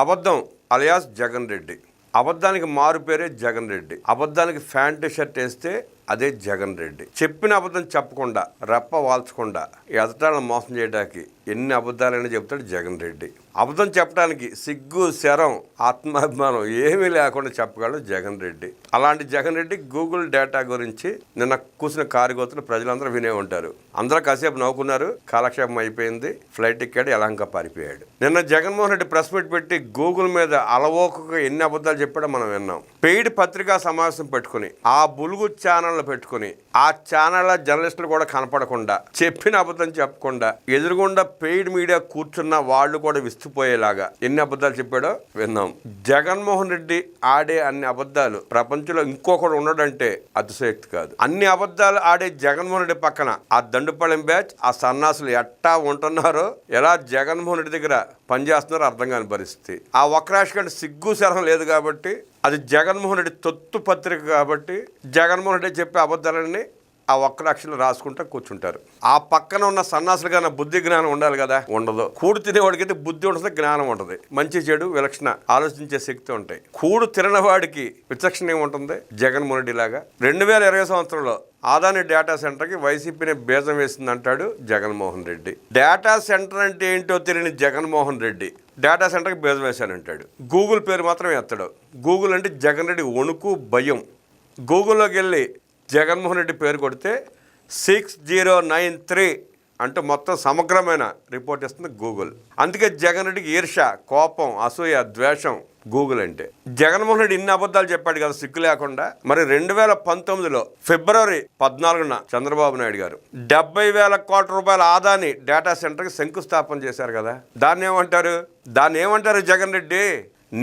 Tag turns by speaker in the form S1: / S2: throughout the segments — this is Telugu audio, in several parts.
S1: అబద్ధం అలియాస్ జగన్ రెడ్డి. అబద్ధానికి మారు పేరే జగన్ రెడ్డి. అబద్ధానికి ఫ్యాంట్ షర్ట్ వేస్తే అదే జగన్ రెడ్డి. చెప్పిన అబద్ధం చెప్పకుండా రెప్ప వాల్చకుండా ఎదటాలను మోసం చేయడానికి ఎన్ని అబద్ధాలైనా చెప్తాడు జగన్ రెడ్డి. అబద్ధం చెప్పడానికి సిగ్గు శరం ఆత్మాభిమానం ఏమీ లేకుండా చెప్పగలడు జగన్ రెడ్డి. అలాంటి జగన్ రెడ్డి గూగుల్ డేటా గురించి నిన్న కూసిన కారుగోతులు ప్రజలందరూ వినే ఉంటారు. అందరూ కాసేపు నవ్వుకున్నారు కాలక్షేపం అయిపోయింది ఫ్లైట్ ఎక్కాడు ఎలాంక పారిపోయాడు. నిన్న జగన్మోహన్ రెడ్డి ప్రెస్ మీట్ పెట్టి గూగుల్ మీద అలవోకగా ఎన్ని అబద్ధాలు చెప్పాడో మనం విన్నాం. పెయిడ్ పత్రికా సమావేశం పెట్టుకుని ఆ బులుగు ఛానల్ పెట్టుకుని ఆ ఛానల్ జర్నలిస్టులు కూడా కనపడకుండా చెప్పిన అబద్ధం చెప్పకుండా ఎదురుగుండా పెయిడ్ మీడియా కూర్చున్న వాళ్ళు కూడా విస్తుపోయేలాగా ఎన్ని అబద్ధాలు చెప్పాడో విన్నాం. జగన్మోహన్ రెడ్డి ఆడే అన్ని అబద్ధాలు ప్రపంచంలో ఇంకొకడు ఉండడంటే అతిశయక్తి కాదు. అన్ని అబద్ధాలు ఆడే జగన్మోహన్ రెడ్డి పక్కన ఆ దండుపాళెం బ్యాచ్ ఆ సన్నాసులు ఎట్టా ఉంటున్నారో ఎలా జగన్మోహన్ రెడ్డి దగ్గర పనిచేస్తున్నారో అర్థం కాని పరిస్థితి. ఆ ఒక్కరాశి కంటే సిగ్గు శరం లేదు కాబట్టి అది జగన్మోహన్ రెడ్డి తొత్తు పత్రిక కాబట్టి జగన్మోహన్ రెడ్డి చెప్పే అబద్ధాలన్నీ ఆ ఒక్క లక్షలు రాసుకుంటా కూర్చుంటారు. ఆ పక్కన ఉన్న సన్నాసులు కన్నా బుద్ధి జ్ఞానం ఉండాలి కదా? ఉండదు. కూడు తినేవాడికైతే బుద్ధి ఉంటుంది జ్ఞానం ఉంటుంది. మంచి చెడు విలక్షణ ఆలోచించే శక్తి ఉంటాయి. కూడు తినవాడికి విచక్షణ ఏముంటుంది? జగన్మోహన్ రెడ్డి లాగా. రెండు వేల ఇరవై సంవత్సరంలో ఆదాని డేటా సెంటర్కి వైసీపీని బీజం వేసింది అంటాడు జగన్మోహన్ రెడ్డి. డేటా సెంటర్ అంటే ఏంటో తెలియని జగన్మోహన్ రెడ్డి డేటా సెంటర్కి బీజం వేశానంటాడు. గూగుల్ పేరు మాత్రం ఎత్తడు. గూగుల్ అంటే జగన్ రెడ్డి వణుకు భయం. గూగుల్లోకి వెళ్ళి జగన్మోహన్ రెడ్డి పేరు కొడితే సిక్స్ జీరో నైన్ త్రీ అంటూ మొత్తం సమగ్రమైన రిపోర్ట్ ఇస్తుంది గూగుల్. అందుకే జగన్ రెడ్డికి ఈర్ష కోపం అసూయ ద్వేషం గూగుల్ అంటే. జగన్మోహన్ రెడ్డి ఇన్ని అబద్ధాలు చెప్పాడు కదా సిగ్గు లేకుండా. మరి రెండు వేల పంతొమ్మిదిలో ఫిబ్రవరి పద్నాలుగున చంద్రబాబు నాయుడు గారు డెబ్బై వేల కోట్ల రూపాయల ఆదాని డేటా సెంటర్కి శంకుస్థాపన చేశారు కదా. దాన్ని ఏమంటారు? దాన్ని ఏమంటారు జగన్ రెడ్డి?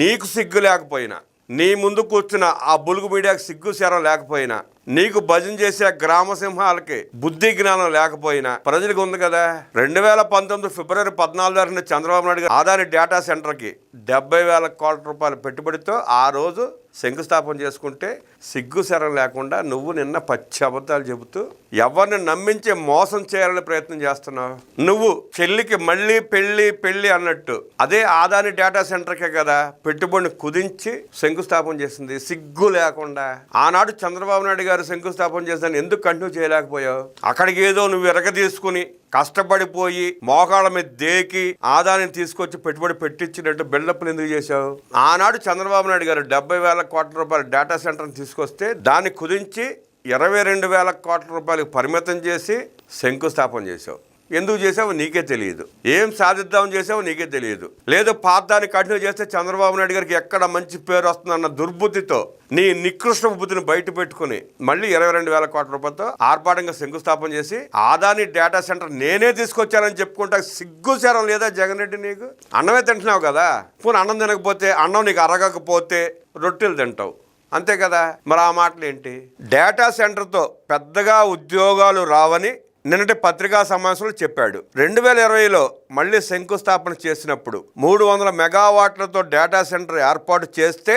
S1: నీకు సిగ్గు లేకపోయినా నీ ముందు కూర్చున్న ఆ బులుగు మీడియాకు సిగ్గు శరం లేకపోయినా నీకు భజన చేసే గ్రామ సింహాలకి బుద్ధి జ్ఞానం లేకపోయినా ప్రజలకు ఉంది కదా. రెండు వేల పంతొమ్మిది ఫిబ్రవరి పద్నాలుగు తారీఖున చంద్రబాబు నాయుడు గారు ఆదాని డేటా సెంటర్కి డెబ్బై వేల కోట్ల రూపాయల పెట్టుబడితో ఆ రోజు శంకుస్థాపన చేసుకుంటే సిగ్గు శరం లేకుండా నువ్వు నిన్న పచ్చి అబద్ధాలు చెబుతూ ఎవరిని నమ్మించి మోసం చేయాలని ప్రయత్నం చేస్తున్నావు? నువ్వు చెల్లికి మళ్ళీ పెళ్ళి పెళ్ళి అన్నట్టు. అదే ఆదాని డేటా సెంటర్కే కదా పెట్టుబడిని కుదించి శంకుస్థాపన చేసింది. సిగ్గు లేకుండా. ఆనాడు చంద్రబాబు నాయుడు గారు శంకుస్థాపన చేశాను ఎందుకు కంటిన్యూ చేయలేకపోయావు? అక్కడికి ఏదో నువ్వు ఎరగ తీసుకుని కష్టపడిపోయి మోకాళ్ళ మీద దేకి ఆదాయాన్ని తీసుకొచ్చి పెట్టుబడి పెట్టించినట్టు బిల్డప్లు ఎందుకు చేశావు? ఆనాడు చంద్రబాబు నాయుడు గారు డెబ్బై వేల కోట్ల రూపాయల డేటా సెంటర్ని తీసుకొస్తే దాన్ని కుదించి ఇరవై రెండు వేల కోట్ల రూపాయలకు పరిమితం చేసి శంకుస్థాపన చేశావు. ఎందుకు చేసావో నీకే తెలియదు. ఏం సాధిద్దామని చేసావో నీకే తెలియదు. లేదు పాతాన్ని కంటిన్యూ చేస్తే చంద్రబాబు నాయుడు గారికి ఎక్కడ మంచి పేరు వస్తుందన్న దుర్బుద్ధితో నీ నికృష్ట బుద్ధిని బయట పెట్టుకుని మళ్ళీ ఇరవై రెండు వేల కోట్ల రూపాయలతో ఆర్భాటంగా శంకుస్థాపన చేసి ఆదాని డేటా సెంటర్ నేనే తీసుకొచ్చానని చెప్పుకుంటా సిగ్గు లేదా జగన్ రెడ్డి నీకు? అన్నమే తింటున్నావు కదా. పోనీ అన్నం తినకపోతే అన్నం నీకు అరగకపోతే రొట్టెలు తింటావు. అంతే కదా. మరి ఆ మాటలు ఏంటి డేటా సెంటర్తో పెద్దగా ఉద్యోగాలు రావని నిన్నటి పత్రికా సమావేశంలో చెప్పాడు. రెండు వేల ఇరవైలో మళ్ళీ శంకుస్థాపన చేసినప్పుడు మూడు వందల మెగావాట్లతో డేటా సెంటర్ ఏర్పాటు చేస్తే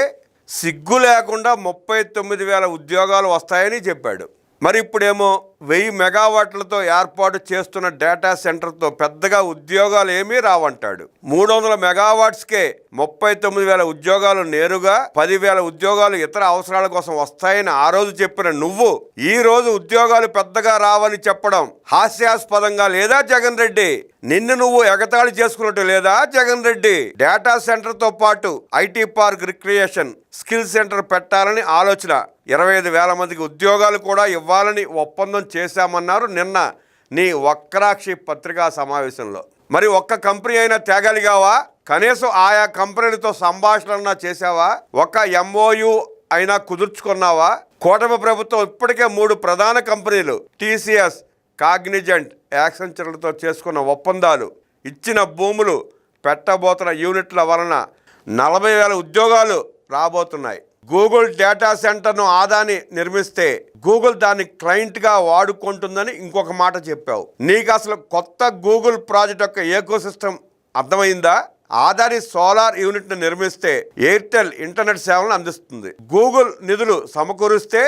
S1: సిగ్గు లేకుండా ముప్పై తొమ్మిది వేల ఉద్యోగాలు వస్తాయని చెప్పాడు. మరి ఇప్పుడేమో వెయ్యి మెగావాట్లతో ఏర్పాటు చేస్తున్న డేటా సెంటర్తో పెద్దగా ఉద్యోగాలు ఏమీ రావంటాడు. మూడు వందల మెగావాట్స్కే ముప్పై తొమ్మిది వేల ఉద్యోగాలు నేరుగా పదివేల ఉద్యోగాలు ఇతర అవసరాల కోసం వస్తాయని ఆ రోజు చెప్పిన నువ్వు ఈ రోజు ఉద్యోగాలు పెద్దగా రావని చెప్పడం హాస్యాస్పదంగా లేదా జగన్ రెడ్డి? నిన్ను నువ్వు ఎగతాళి చేసుకున్నట్టు లేదా జగన్ రెడ్డి? డేటా సెంటర్తో పాటు IT park recreation skill centre పెట్టాలని ఆలోచన. ఇరవై ఐదు వేల మందికి ఉద్యోగాలు కూడా ఇవ్వాలని ఒప్పందం చేశామన్నారు నిన్న నీ వక్రాక్షి పత్రికా సమావేశంలో. మరి ఒక్క కంపెనీ అయినా తేగలిగావా? కనీసం ఆయా కంపెనీలతో సంభాషణ చేశావా? ఒక ఎంఓయు అయినా కుదుర్చుకున్నావా? కూటమి ప్రభుత్వం ఇప్పటికే మూడు ప్రధాన కంపెనీలు టీసీఎస్ కాగ్నిజెంట్ యాక్సెంచర్లతో చేసుకున్న ఒప్పందాలు. ఇచ్చిన భూములు పెట్టబోతున్న యూనిట్ల వలన నలభై వేల ఉద్యోగాలు రాబోతున్నాయి. గూగుల్ డేటా సెంటర్ను ఆదాని నిర్మిస్తే గూగుల్ దాన్ని క్లయింట్గా వాడుకుంటుందని ఇంకొక మాట చెప్పావు. నీకు అసలు కొత్త గూగుల్ ప్రాజెక్ట్ యొక్క ఏకోసిస్టమ్ అర్థమైందా? ఆదాని సోలార్ యూనిట్ను నిర్మిస్తే ఎయిర్టెల్ ఇంటర్నెట్ సేవలను అందిస్తుంది. గూగుల్ నిధులు సమకూరిస్తే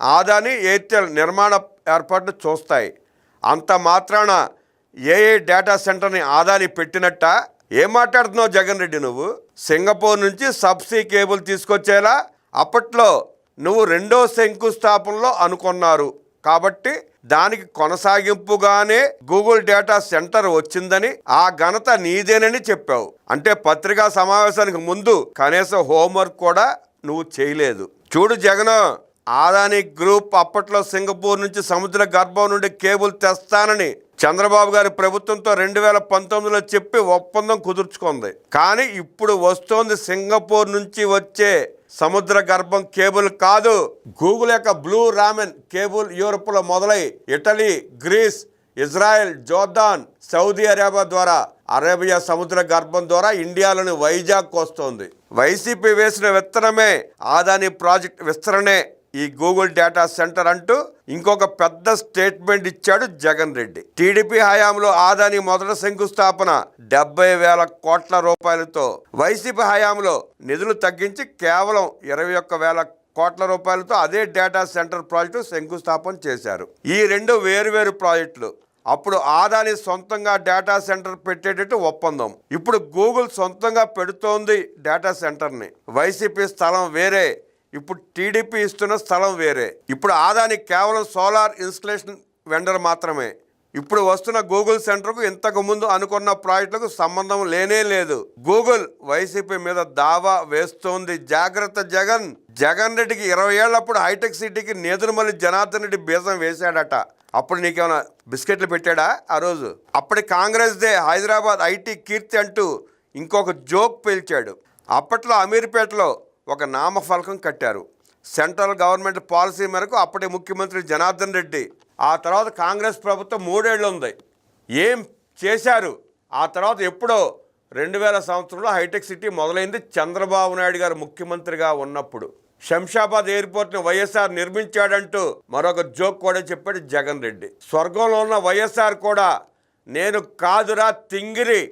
S1: ఆదాని ఎయిర్టెల్ నిర్మాణ ఏర్పాట్లు చూస్తాయి. అంత మాత్రాన ఏఏ డేటా సెంటర్ని ఆదాని పెట్టినట్ట? ఏం మాట్లాడుతున్నావు జగన్ రెడ్డి నువ్వు? సింగపూర్ నుంచి సబ్సీ కేబుల్ తీసుకొచ్చేలా? అప్పట్లో నువ్వు రెండో శంకుస్థాపనలో అనుకున్నారు. కాబట్టి దానికి కొనసాగింపుగానే గూగుల్ డేటా సెంటర్ వచ్చిందని ఆ ఘనత నీదేనని చెప్పావు. అంటే పత్రికా సమావేశానికి ముందు కనీసం హోంవర్క్ కూడా నువ్వు చేయలేదు. చూడు జగన్ ఆదాని గ్రూప్ అప్పట్లో సింగపూర్ నుంచి సముద్ర గర్భం నుండి కేబుల్ తెస్తానని చంద్రబాబు గారి ప్రభుత్వంతో రెండు వేల పంతొమ్మిదిలో చెప్పి ఒప్పందం కుదుర్చుకుంది. కానీ ఇప్పుడు వస్తోంది సింగపూర్ నుంచి వచ్చే సముద్ర గర్భం కేబుల్ కాదు. గూగుల్ యొక్క బ్లూ రామెన్ కేబుల్ యూరోప్లో మొదలై Italy Greece Israel Jordan Saudi Arabia ద్వారా అరేబియా సముద్ర గర్భం ద్వారా ఇండియాలోని వైజాగ్ వస్తోంది వైసీపీ వేసిన విత్తనమే ఆదాని ప్రాజెక్ట్ విస్తరణే. ఈ గూగుల్ డేటా సెంటర్ అంటూ ఇంకొక పెద్ద స్టేట్మెంట్ ఇచ్చాడు జగన్ రెడ్డి. టీడీపీ హయాంలో ఆదాని మొదటి శంకుస్థాపన డెబ్బై వేల కోట్ల రూపాయలతో వైసీపీ హయాంలో నిధులు తగ్గించి కేవలం ఇరవై ఒక్క వేల కోట్ల రూపాయలతో అదే డేటా సెంటర్ ప్రాజెక్టు శంకుస్థాపన చేశారు. ఈ రెండు వేరువేరు ప్రాజెక్టులు అప్పుడు ఆదాని సొంతంగా డేటా సెంటర్ పెట్టేటట్టు ఒప్పందం. ఇప్పుడు గూగుల్ సొంతంగా పెడుతోంది డేటా సెంటర్ని. వైసీపీ స్థలం వేరే ఇప్పుడు టీడీపీ ఇస్తున్న స్థలం వేరే. ఇప్పుడు ఆదాని కేవలం సోలార్ ఇన్స్టలేషన్ వెండర్ మాత్రమే. ఇప్పుడు వస్తున్న గూగుల్ సెంటర్కు ఇంతకుముందు అనుకున్న ప్రాజెక్టులకు సంబంధం లేనే లేదు. గూగుల్ వైసీపీ మీద దావా వేస్తోంది. జాగ్రత్త జగన్. జగన్ రెడ్డికి ఇరవై ఏళ్ళప్పుడు హైటెక్ సిటీకి నేదురుమల్లి జనార్దన్ రెడ్డి బీజం వేశాడట. అప్పుడు నీకేమైనా బిస్కెట్లు పెట్టాడా ఆ రోజు? అప్పటి కాంగ్రెస్దే హైదరాబాద్ ఐటీ కీర్తి అంటూ ఇంకొక జోక్ పేల్చాడు. అప్పట్లో అమీర్పేటలో ఒక నామఫలకం కట్టారు. సెంట్రల్ గవర్నమెంట్ పాలసీ మేరకు అప్పటి ముఖ్యమంత్రి జనార్దన్ రెడ్డి ఆ తర్వాత కాంగ్రెస్ ప్రభుత్వం మూడేళ్ళు ఉంది ఏం చేశారు? ఆ తర్వాత ఎప్పుడో రెండు వేల సంవత్సరంలో హైటెక్ సిటీ మొదలైంది చంద్రబాబు నాయుడు గారు ముఖ్యమంత్రిగా ఉన్నప్పుడు. శంషాబాద్ ఎయిర్పోర్ట్ని వైఎస్ఆర్ నిర్మించాడంటూ మరొక జోక్ కూడా చెప్పాడు జగన్ రెడ్డి. స్వర్గంలో ఉన్న వైఎస్ఆర్ కూడా నేను కాదురా తింగిరి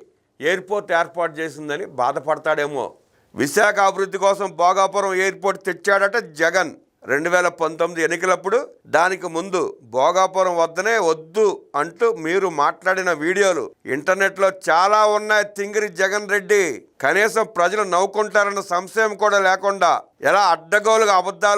S1: ఎయిర్పోర్ట్ ఏర్పాటు చేసిందని బాధపడతాడేమో విశాఖ అభివృద్ధి కోసం భోగాపురం ఎయిర్పోర్ట్ తెచ్చాడట జగన్. రెండు వేల పంతొమ్మిది ఎన్నికలప్పుడు దానికి ముందు భోగాపురం వద్దనే వద్దు అంటూ మీరు మాట్లాడిన వీడియోలు ఇంటర్నెట్లో చాలా ఉన్నాయి తింగిరి జగన్ రెడ్డి. కనీసం ప్రజలు నవ్వుకుంటారన్న సంశయం కూడా లేకుండా ఎలా అడ్డగోలుగా అబద్ధాలు